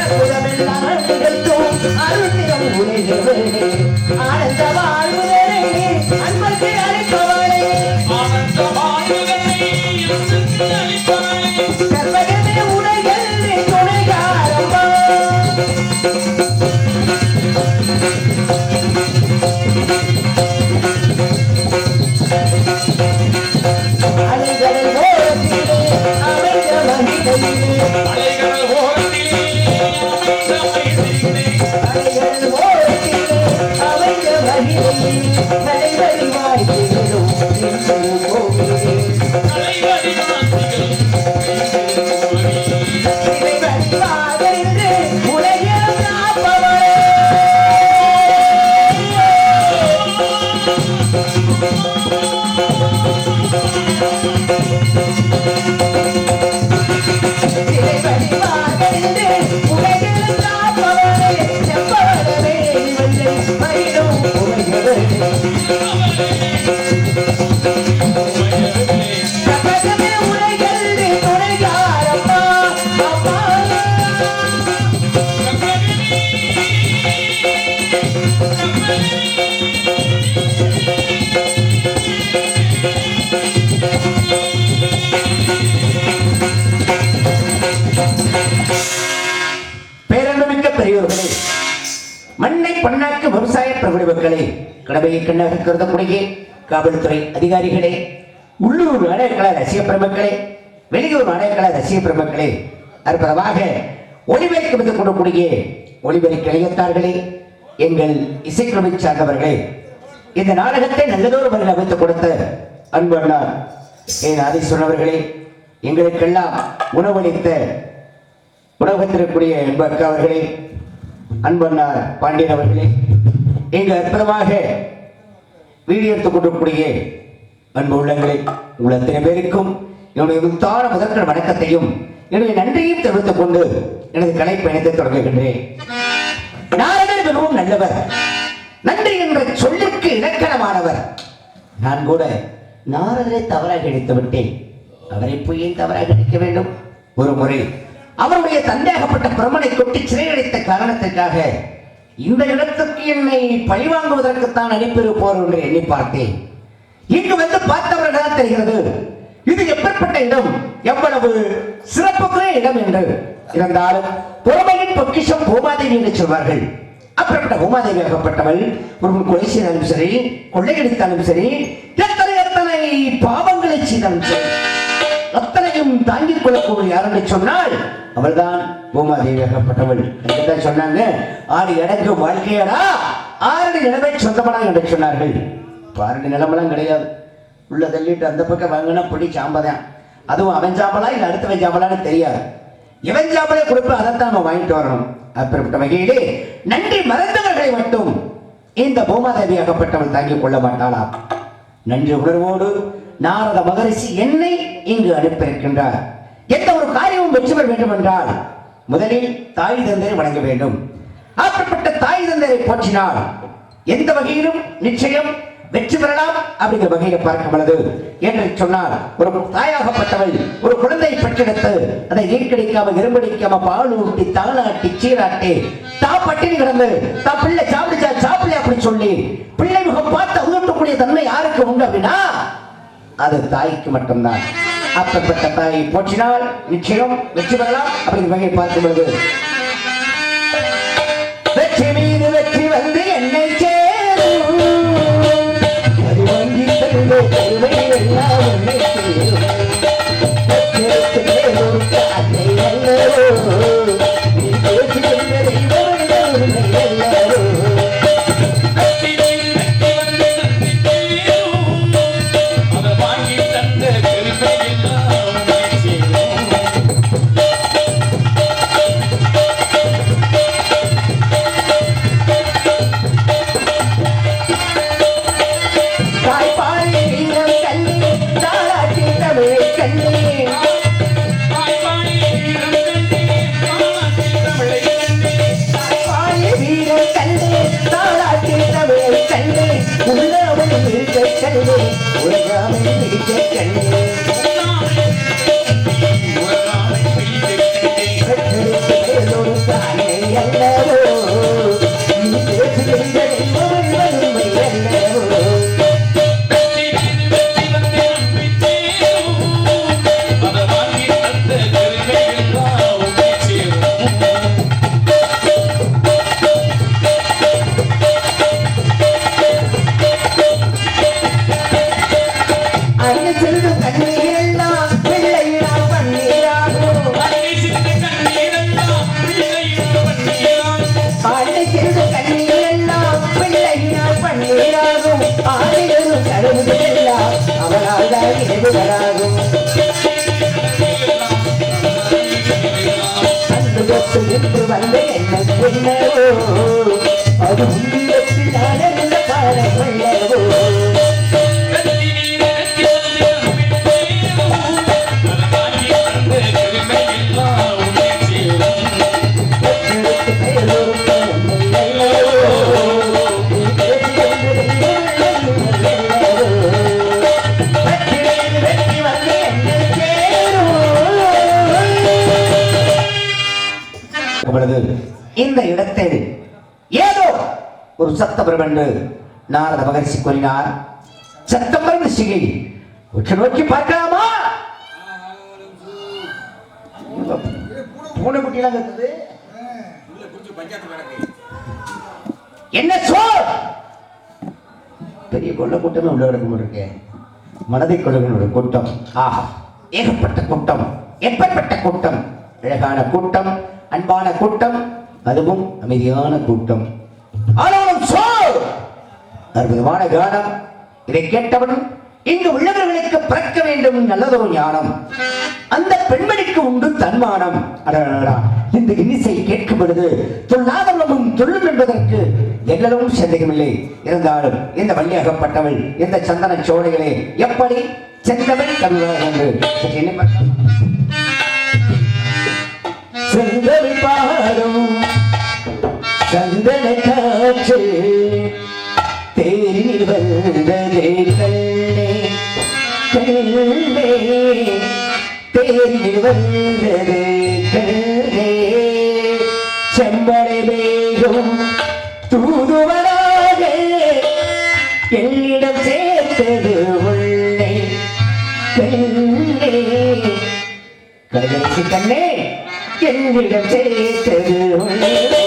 அற்புதமெல்லாம் நிகழ்த்தும் உடையவே. ஆனந்த வாழ்வுதலே அன்பர்கள் Hey, baby, hey, hey, hey, hey, விவசாய மக்களே கடமையை கண்ணாக கருதக்கூடிய காவல்துறை அதிகாரிகளே உள்ளூர் நாடகக்கல ரசிக பெருமக்களே வெளியூர் நாடகக்கல ரசிக பெருமக்களே அற்புதமாக ஒளிபெருக்க வந்து கொடுக்கூடிய ஒளிபெருக்க இளையத்தார்களே எங்கள் இசைக்குழுவை சார்ந்தவர்களே இந்த நாடகத்தை நல்லதொரு முறையில் அமைத்துக் கொடுத்த அன்பு அண்ணா என் அதை சொன்னவர்களே எங்களுக்கெல்லாம் உணவளித்த உணவகத்திற்குரிய அன்பு அக்கா அவர்களே அன்பண்ணார் பாண்டியன் அவர்களே இங்கு அற்புதமாக வீடியோ எடுத்துக் கொண்டிருக்கக்கூடிய அன்பு உள்ளங்களை உங்கள் அத்தனை பேருக்கும் என்னுடைய முத்தான முதற்கண் வணக்கத்தையும் என்னுடைய நன்றியும் தெரிவித்துக் கொண்டு எனது கலை பயணத்தை தொடங்குகின்றேன் நாரதர் மிகவும் நல்லவர். நன்றி என்ற சொல்லிற்கு இலக்கணமானவர். நான் கூட நாரதரை தவறாக எடுத்து விட்டேன். அவரை போய் ஏன் தவறாக எடுக்க வேண்டும்? ஒரு முறை அவருடைய தந்தையாகப்பட்ட பிரமனை கொட்டி சிறையடைத்த காரணத்திற்காக இந்த இடத்துக்கு என்னை பழிவாங்குவதற்குத்தான் அனுப்பியிருப்போர் என்று எண்ணி பார்த்தேன். இங்கு வந்து பார்த்தவர்கள் தெரிகிறது? இது எப்பேற்பட்ட இடம்? எவ்வளவு சிறப்புக்குரிய இடம் என்று. இருந்தாலும் பொறுமையின் பொக்கிஷம் பூமாதேவி என்று சொல்வார்கள். அப்படிப்பட்ட பூமாதேவி ஆகப்பட்டவள் ஒரு கொலை செய்தாலும் சரி கொள்ளையடித்தாலும் சரி எத்தனை எத்தனை பாவங்களை செய்தாலும் சரி. அத்தனையும் தாங்கிக் கொள்ளக்கூடிய யார் என்று சொன்னால் அவள்தான் பூமாதேவியாகப்பட்டவள் என்றுதான் சொன்னாங்க? ஆறு இடங்கு வாழ்க்கையடா? ஆறு நிலைமை சொந்தமடா என்று சொன்னார்கள். பாரடி நிலமெல்லாம் கிடையாது. உள்ள தள்ளிட்டு அந்த பக்கம் வாங்கினா பிடி சாம்பதான் அதுவும் அவன் சாம்பலா இல்லை அடுத்தவன் சாம்பலான்னு தெரியாது. இவன் சாம்பலே கொடுப்ப அதைத்தான் நம்ம வாங்கிட்டு வரணும். அப்படிப்பட்ட வகையிலே நன்றி மறந்தவர்களை மட்டும் இந்த பூமாதேவியாகப்பட்டவள் தாங்கிக் கொள்ள மாட்டாளாம் நன்றி உணர்வோடு நாரத மகரிஷி என்னை இங்கு அனுப்பியிருக்கின்றார். எந்த ஒரு காரியமும் வெற்றி பெற வேண்டும் என்றால் முதலில் தாய் தந்தையை வணங்க வேண்டும். அப்படிப்பட்ட தாய் தந்தையை போற்றினால் எந்த வகையிலும் நிச்சயம் வெற்றி பெறலாம் அப்படிங்கிற வகையில பார்க்கும் பொழுது என்று சொன்னால் ஒரு தாயாகப்பட்டவள் ஒரு குழந்தையை பெற்றெடுத்து அதை நீர்க்கடிக்காம இரும்படிக்காம பால் ஊட்டி தாளாட்டி சீராட்டி தா பட்டினி கிடந்து தா பிள்ளை சாப்பிடுச்சா சாப்பிடல அப்படின்னு சொல்லி பிள்ளை முகம் பார்த்து உதவக்கூடிய தன்மை யாருக்கு உண்டு அப்படின்னா அது தாய்க்கு மட்டும்தான். அப்பப்பட்ட தாயை போற்றினால் நிச்சயம் வெற்றி பெறலாம். அப்படிங்கிற வகையை பார்க்கும் பொழுது உலகாமல் இருக்க கண்ணே உலகாமல் இருக்க கண்ணே. தான் இறைவராகும் அன்று நின்று வந்த என்ன என்னவோ அது பொழுது இந்த இடத்தில் ஏதோ ஒரு சத்தம் என்று நாரத மகர்ஷி கூறினார் சத்தம் வந்து சிகை உற்று நோக்கி பார்க்கலாமா? இருக்குது என்ன சொல் பெரிய கொள்ள கூட்டமே உள்ள கிடக்கும் இருக்கு. மனதை கொள்ளுகிற கூட்டம். ஆஹா ஏகப்பட்ட கூட்டம் எப்பேற்பட்ட கூட்டம்? அழகான கூட்டம். அன்பான கூட்டம் அதுவும் அமைதியான கூட்டம். அற்புதமான கானம். இதை கேட்டவன் இங்கு உள்ளவர்களுக்கு பிறக்க வேண்டும் நல்லதொரு ஞானம். அந்த பெண்மணிக்கு உண்டு தன்மானம். அடடடடா, இந்த இன்னிசை கேட்கும் பொழுது தொல்லாதவளமும் தொல்லும் என்பதற்கு எல்லளவும் சந்தேகமில்லை இருந்தாலும் இந்த வள்ளியாகப்பட்டவள் இந்த சந்தன சோலைகளே எப்படி சென்றவள் கவிவாக என்று. சுந்தரி பாடும் சந்தன காற்று. தேரில் வந்ததே கண்ணே கண்ணே தேரில் வந்ததே கண்ணே செம்படை வேகம் தூதுவராக என்னிடம் சேர்த்தது உள்ளே. கண்ணே கடைசி கண்ணே. என்னிடம் சேர்த்தது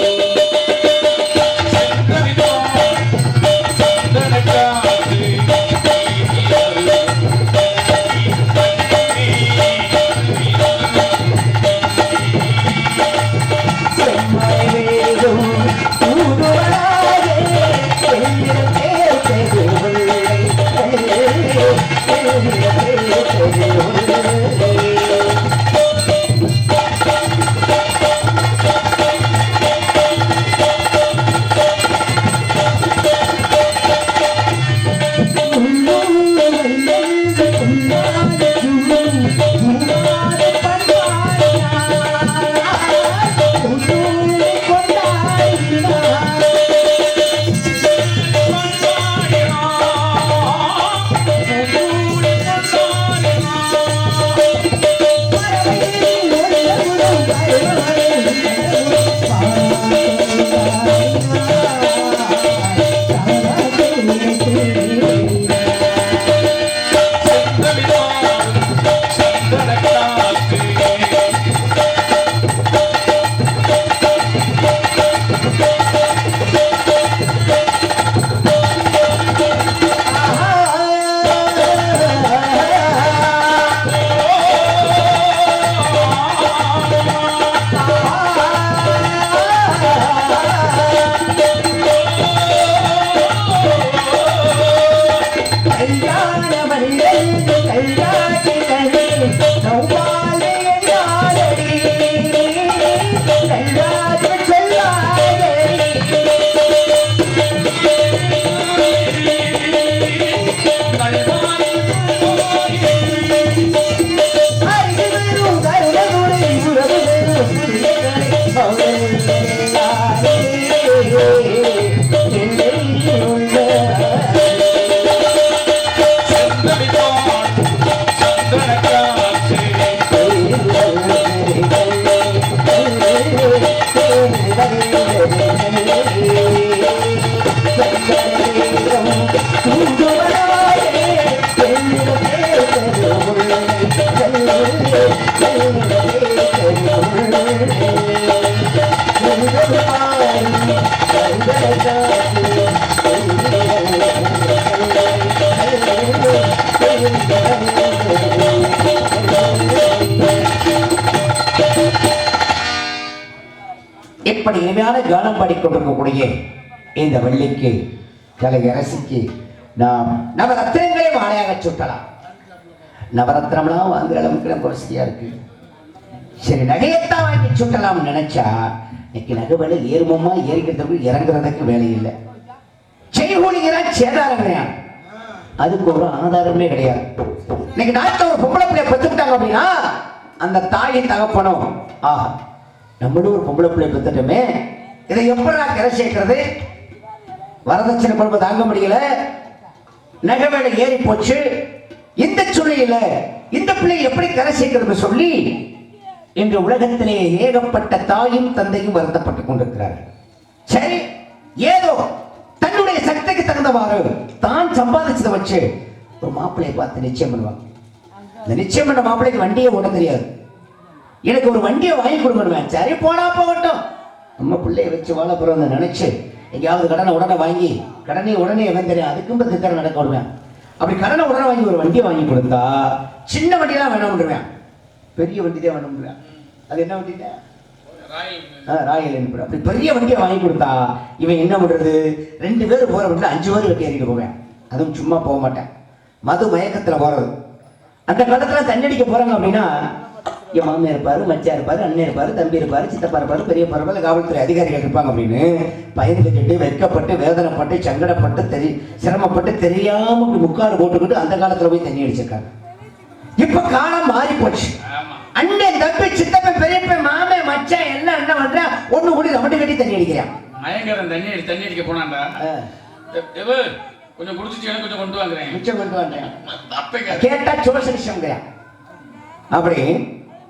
இப்படி இனிமையான கானம் பாடிக்கொண்டிருக்கக்கூடிய இந்த வள்ளிக்கு கலை அரசிக்கு நாம் நவரத்தினங்களே மாலையாக சுட்டலாம் நவரத்னம்லாம் வாங்குற அளவுக்கு நம்ம வசதியா இருக்கு. சரி நகையத்தான் வாங்கி சுட்டலாம்னு நினைச்சா இன்னைக்கு நகை விலை ஏறுமமா ஏறிக்கிறதுக்கு இறங்குறதுக்கு வேலை இல்லை. செய்கூலிகிறா சேதாரங்கிறான் அதுக்கு ஒரு ஆதாரமே கிடையாது. இன்னைக்கு நாட்டில் ஒரு பொம்பளை பிள்ளைய பெற்றுக்கிட்டாங்க அப்படின்னா அந்த தாயின் தகப்பனும் ஆஹா நம்மளும் ஒரு பொம்பளை பிள்ளை பெற்றுட்டோமே இதை எப்படா கரை சேர்க்கிறது? வரதட்சணை குடும்பம் தாங்க முடியல. நகை வேலை ஏறி போச்சு. இந்த சூழ்நிலையில இந்த பிள்ளை எப்படி கரை சேர்க்கிறது சொல்லி இன்று உலகத்திலே ஏகப்பட்ட தாயும் தந்தையும் வருத்தப்பட்டுக் கொண்டிருக்கிறார்கள். சரி ஏதோ தன்னுடைய சக்திக்கு தகுந்தவாறு தான் சம்பாதிச்சதை வச்சு ஒரு மாப்பிள்ளையை பார்த்து நிச்சயம் பண்ணுவாங்க. இந்த நிச்சயம் பண்ண மாப்பிள்ளைக்கு வண்டியை ஓட தெரியாது. எனக்கு ஒரு வண்டியை வாங்கி கொடுக்கணுமே சரி போனா போகட்டும். நம்ம பிள்ளைய வச்சு வாழ போறோம்னு நினைச்சு எங்கேயாவது கடனை உடனே வாங்கி கடனை உடனே எவன் தெரியும் அதுக்கும் திட்டம் நடக்க விடுவேன். அப்படி கடனை உடனே வாங்கி ஒரு வண்டியை வாங்கி கொடுத்தா சின்ன வண்டியெல்லாம் வேணாம் விடுவேன். பெரிய வண்டி தான் வேணும் விடுவேன். அது என்ன வண்டி ஆ, ராயல் என்பது. அப்படி பெரிய வண்டியை வாங்கி கொடுத்தா இவன் என்ன பண்றது? ரெண்டு பேர் போற வண்டியில் அஞ்சு பேர் வெட்டி ஏறிட்டு போவேன். அதுவும் சும்மா போக மாட்டேன். மது மயக்கத்தில் போறது. அந்த காலத்துல தண்ணடிக்க போறாங்க அப்படின்னா என் மாமியார் இருப்பாரு மச்சா இருப்பாரு அண்ணன் இருப்பாரு தம்பி இருப்பாரு சித்தப்பா இருப்பாரு பெரிய பரவாயில்ல காவல்துறை அதிகாரிகள் இருப்பாங்க அப்படின்னு பயந்து கட்டி வெட்கப்பட்டு வேதனைப்பட்டு சங்கடப்பட்டு தெரி சிரமப்பட்டு தெரியாம இப்படி முக்காடு போட்டுக்கிட்டு அந்த காலத்துல போய் தண்ணி அடிச்சிருக்காங்க. இப்ப காலம் மாறி போச்சு அண்ணன் தம்பி சித்தப்பன் பெரியப்பன் மாமன் மச்சான் என்ன அண்ணன் பண்ற? ஒண்ணு கூடி ரமட்டு கட்டி தண்ணி அடிக்கிறான் மயங்கரன் தண்ணி அடி தண்ணி அடிக்க எவு, கொஞ்சம் குடிச்சிட்டு எனக்கு கொஞ்சம் கொண்டு வாங்குறேன். மிச்சம் கொண்டு அப்ப கேட்டா சோசலிசம் அப்படி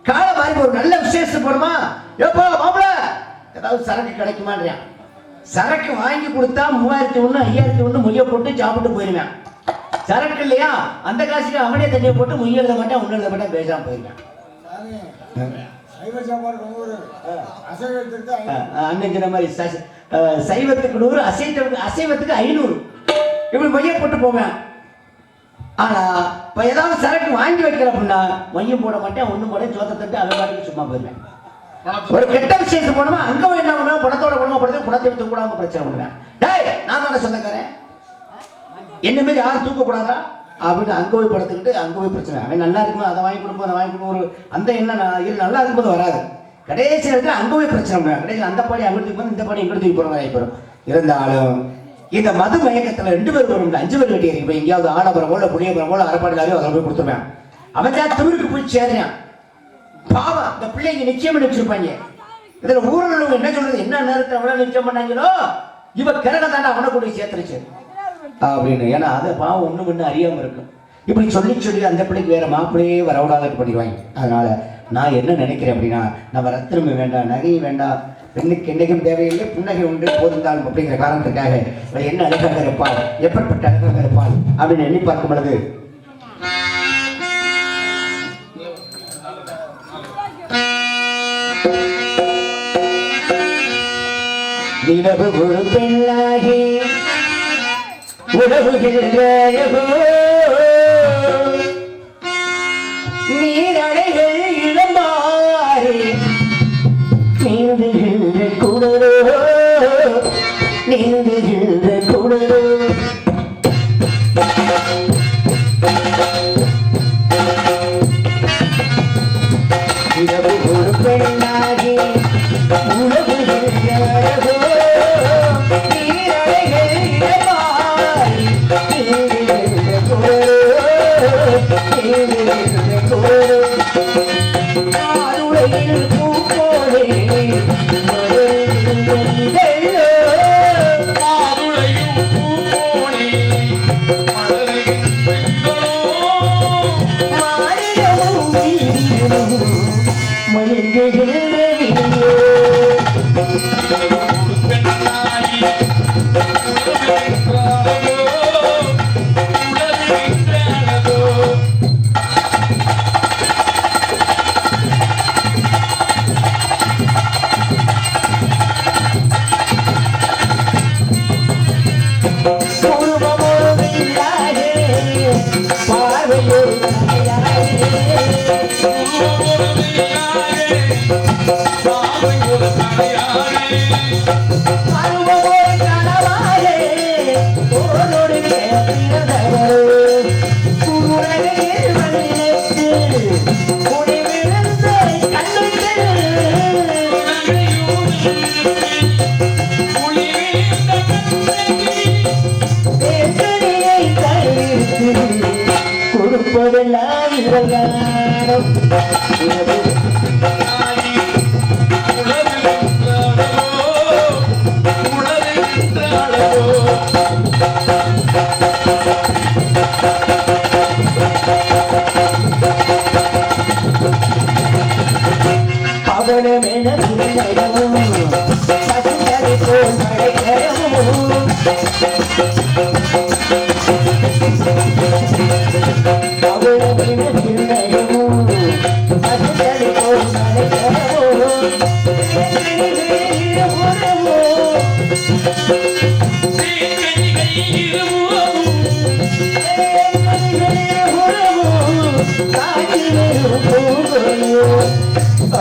காலம் மாறி ஒரு நல்ல விசேஷம் போடுமா எப்போ மாப்பிள ஏதாவது சரக்கு கிடைக்குமான்றான் சரக்கு வாங்கி கொடுத்தா மூவாயிரத்தி ஒண்ணு ஐயாயிரத்தி ஒண்ணு மொய்ய போட்டு சாப்பிட்டு போயிருவேன். சரக்கு இல்லையா? அந்த காசுக்கு அவனே தண்ணியை போட்டு மொய் எழுத மாட்டேன் ஒண்ணு எழுத மாட்டேன் பேசாம போயிருவேன். ச- அஹ் சைவத்துக்கு நூறு அசைவத்துக்கு அசைவத்துக்கு ஐநூறு. இப்படி மைய போட்டு போவேன். ஆனா இப்ப ஏதாவது சரக்கு வாங்கி வைக்கிற அப்படின்னா மையம் போட மாட்டேன் ஒண்ணும் போட சோத்த தட்டு அவன் பாட்டுக்கு சும்மா போயிருவேன் ஒரு கெட்ட விஷயத்துக்கு போனோமா அங்க என்ன பண்ணுவேன்? பணத்தோட குடும்ப படுத்து குடத்தை எடுத்து கூடாம பிரச்சனை பண்ணுவேன். டேய் நான் தானே சொந்தக்காரன். என்ன மாரி யாரும் தூக்க கூடாதா அப்படின்னு அங்க போய் படுத்துக்கிட்டு அங்க போய் பிரச்சனை. அவன் நல்லா இருக்கும்போது அதை வாங்கி கொடுப்போம் அதை வாங்கி கொடுப்போம். ஒரு அந்த நான் இது நல்லா இருக்கும்போது வராது. கடைசி நேரத்தில் அங்க போய் பிரச்சனை பண்ணுவேன். கடைசி அந்த பாடி அங்க தூக்கி இந்த பாடி எங்க தூக்கி போறோம் இருந்தாலும் இந்த மது மயக்கத்துல ரெண்டு பேர் வரும். அஞ்சு பேர் வெட்டி இப்போ எங்கேயாவது ஆடபுரம் போல புளியபுரம் போல அரைப்பாடிலாரையும் அதில் போய் கொடுத்துருவேன். அவன் தான் திமிருக்கு போய் சேர்றான். பாவம் இந்த பிள்ளைங்க நிச்சயம் வச்சிருப்பாங்க இதுல ஊரில் உள்ளவங்க என்ன சொல்றது? என்ன நேரத்தில் அவ்வளோ நிச்சயம் பண்ணாங்களோ? இவ கிரக தாண்டா அவனை கூட சேர்த்துருச்சு. அப்படின்னு. ஏன்னா அதை பாவம் ஒண்ணு ஒண்ணு அறியாம இருக்கும். இப்படி சொல்லி சொல்லி அந்த பிள்ளைக்கு வேற மாப்பிள்ளையே வரவிடாத பண்ணிடுவாங்க. அதனால நான் என்ன நினைக்கிறேன் அப்படின்னா நம்ம ரத்தினமும் வேண்டாம் நகையும் வேண்டாம் பெண்ணுக்கு என்னைக்கும் தேவையில்லை புன்னகை உண்டு போதுந்தாலும் அப்படிங்கிற காரணத்துக்காக என்ன அழகாக இருப்பாள் எப்படிப்பட்ட அழகாக இருப்பாள் அப்படின்னு எண்ணி பார்க்கும் பொழுது நிலவு ஒரு பெண்ணாகி உறவுகின்றாயோ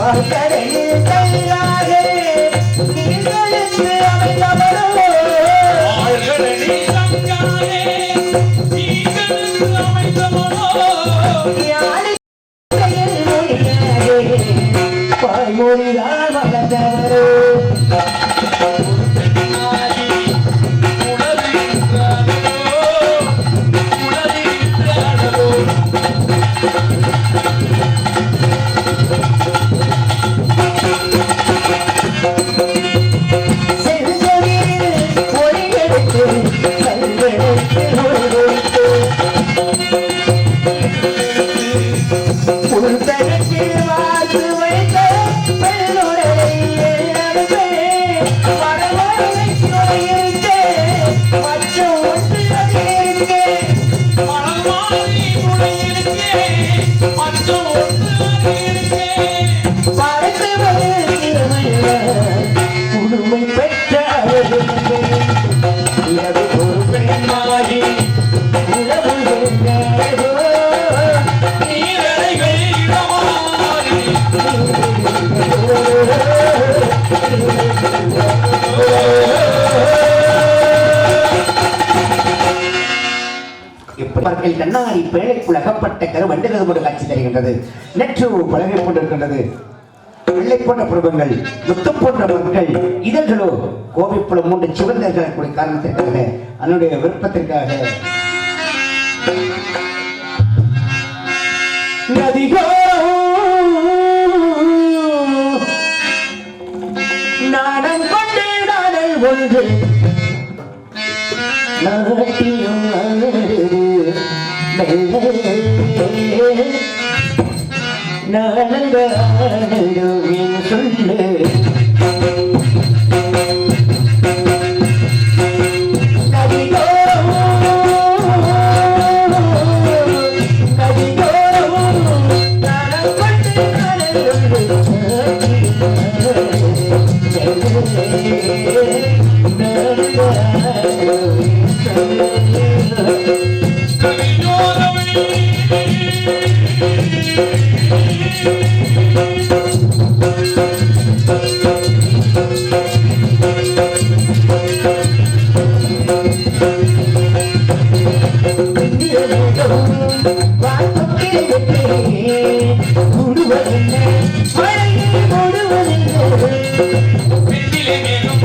ஆழ்கடலில் இப்பர்கள் கண்ணாடி பேழைக்குள் அகப்பட்ட கரு வண்டுகிறது போட்டு காட்சி தருகின்றது. நெற்று பழகி கொண்டிருக்கின்றது வெள்ளை போன்ற பிரபங்கள் முத்து போன்ற மக்கள் இதழ்களோ கோவைப்புலம் மூன்று சிவந்தர்கள் கூடிய காரணத்திற்காக அதனுடைய விருப்பத்திற்காக. நதிகோ நாடன் கொண்டே நாடல் ஒன்று. நாட்டியும் nở nắng đời đường nhìn xuân lên வெண்ணிலை மேகம்